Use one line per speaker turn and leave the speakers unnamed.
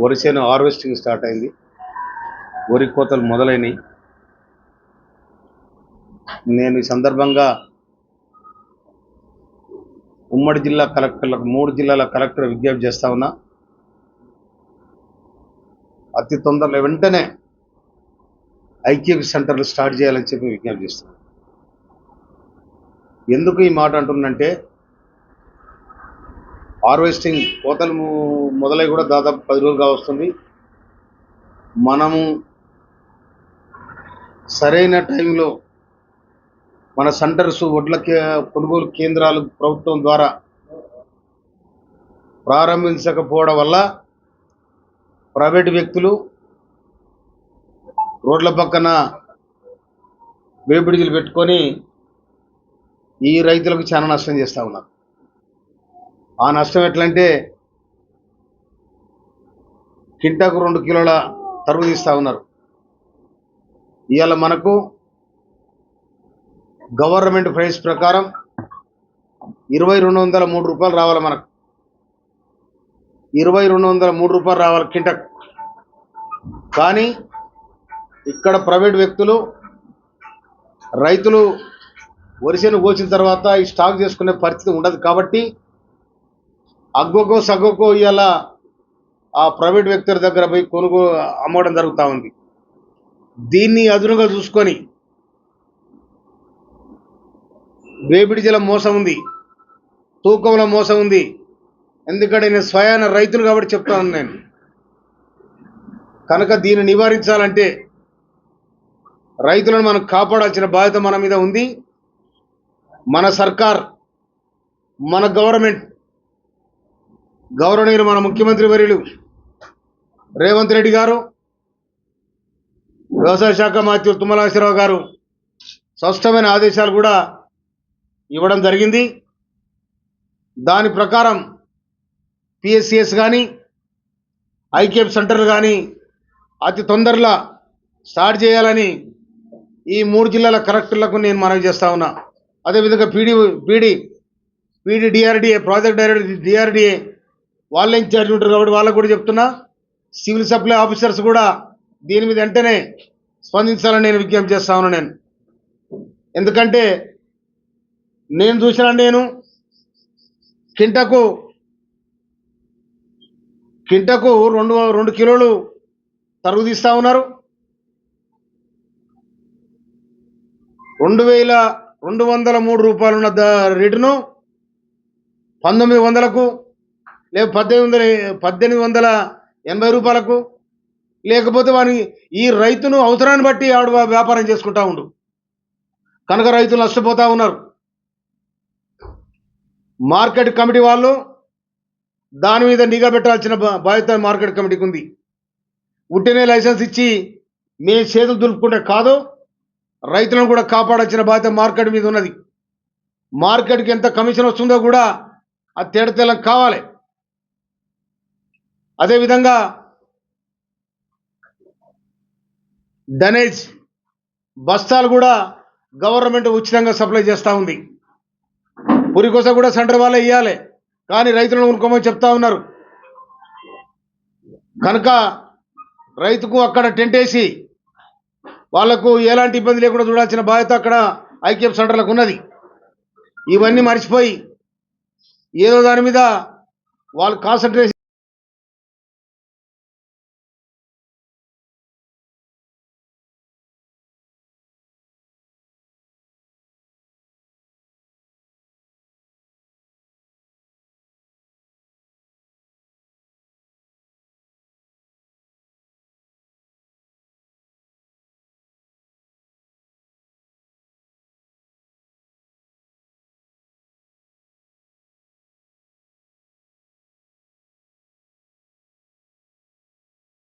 వరి చేను harvesting start అయింది. వరి కోతలు మొదలైనవి నేను ఈ సందర్భంగా ఉమ్మడి జిల్లా కలెక్టర్లకు మూడు జిల్లాల కలెక్టర్ విజ్ఞప్తి చేస్తా ఉన్నా. అతి తొందరలో వెంటనే ఐక్యపి సెంటర్లు స్టార్ట్ చేయాలని చెప్పి విజ్ఞప్తి చేస్తున్నాను ఎందుకు ఈ మాట అంటున్నంటే హార్వెస్టింగ్ కోతలు మొదలై కూడా దాదాపు పది రోజులుగా వస్తుంది. మనము సరైన టైంలో మన సెంటర్స్ వడ్ల కే- కొనుగోలు కేంద్రాలు ప్రభుత్వం ద్వారా ప్రారంభించకపోవడం వల్ల ప్రైవేట్ వ్యక్తులు రోడ్ల పక్కన వేపిడిజులు పెట్టుకొని ఈ రైతులకు చాలా నష్టం చేస్తూ ఉన్నారు. ఆ నష్టం ఎట్లంటే కింటాకు రెండు కిలోల తరుగు తీస్తూ ఉన్నారు. ఇవాళ మనకు గవర్నమెంట్ ప్రైస్ ప్రకారం ఇరవై రెండు వందల మూడు రూపాయలు రావాలి మనకు. ఇరవై రెండు వందల మూడు రూపాయలు రావాలి కింటకు. కానీ ఇక్కడ ప్రైవేట్ వ్యక్తులు రైతులు వరిసేను కోసిన తర్వాత ఈ స్టాక్ చేసుకునే పరిస్థితి ఉండదు కాబట్టి అగ్గోకో సగ్గోకో ఇవాళ ఆ ప్రైవేట్ వ్యక్తుల దగ్గర పోయి కొనుగో అమ్మడం జరుగుతూ ఉంది. దీన్ని అదునుగా చూసుకొని వేపిడిజల మోసం ఉంది. తూకంలో మోసం ఉంది. ఎందుకంటే నేను స్వయాన రైతులు కాబట్టి చెప్తాను నేను. కనుక దీన్ని నివారించాలంటే రైతులను మనం కాపాడాల్సిన బాధ్యత మన మీద ఉంది. మన సర్కార్ మన గవర్నమెంట్ గౌరవనీయులు మన ముఖ్యమంత్రి వర్యులు రేవంత్ రెడ్డి గారు వ్యవసాయ శాఖ మంత్రి తుమ్మలాశ్వరరావు గారు స్పష్టమైన ఆదేశాలు కూడా ఇవ్వడం జరిగింది. దాని ప్రకారం పిఎస్సిఎస్ కానీ ఐకేఎఫ్ సెంటర్లు కానీ అతి తొందరలో స్టార్ట్ చేయాలని ఈ మూడు జిల్లాల కలెక్టర్లకు నేను మనవి చేస్తా ఉన్నా. అదేవిధంగా PD PD PD DRDA project director DRDA వాళ్ళు ఇన్ఛార్జ్ ఉంటారు కాబట్టి వాళ్ళకు కూడా చెప్తున్నా. సివిల్ సప్లై ఆఫీసర్స్ కూడా దీని మీద వెంటనే స్పందించాలని నేను విజ్ఞప్తి చేస్తా ఉన్నాను నేను. ఎందుకంటే నేను చూసిన నేను కింటకు కింటకు రెండు రెండు కిలోలు తరుగు తీస్తూ ఉన్నారు. రెండు వేల రెండు వందల మూడు రూపాయలున్న ద రేటును పంతొమ్మిది వందలకు లేక పద్దెనిమిది వందల పద్దెనిమిది వందల ఎనభై రూపాయలకు. లేకపోతే వాని ఈ రైతును అవసరాన్ని బట్టి ఆవిడ వ్యాపారం చేసుకుంటా ఉండు. కనుక రైతులు నష్టపోతూ ఉన్నారు. మార్కెట్ కమిటీ వాళ్ళు దాని మీద నిఘా పెట్టాల్సిన బాధ్యత మార్కెట్ కమిటీకి ఉంది. ఉట్టినే లైసెన్స్ ఇచ్చి మీ చేతులు దులుపుకుంటే కాదు రైతులను కూడా కాపాడాల్సిన బాధ్యత మార్కెట్ మీద ఉన్నది. మార్కెట్కి ఎంత కమిషన్ వస్తుందో కూడా ఆ తేడతెల్లం కావాలి. అదేవిధంగా డనేజ్ బస్తాలు కూడా గవర్నమెంట్ ఉచితంగా సప్లై చేస్తూ ఉంది. పురికోస కూడా సెంటర్ వాళ్ళే ఇవ్వాలి కానీ రైతులను కొనుక్కోమని చెప్తా ఉన్నారు. కనుక రైతుకు అక్కడ టెంట్ వేసి వాళ్ళకు ఎలాంటి ఇబ్బంది లేకుండా చూడాల్సిన బాధ్యత అక్కడ ఐక్యప్ సెంటర్లకు ఉన్నది. ఇవన్నీ మర్చిపోయి ఏదో దాని మీద వాళ్ళు కాన్సన్ట్రేషన్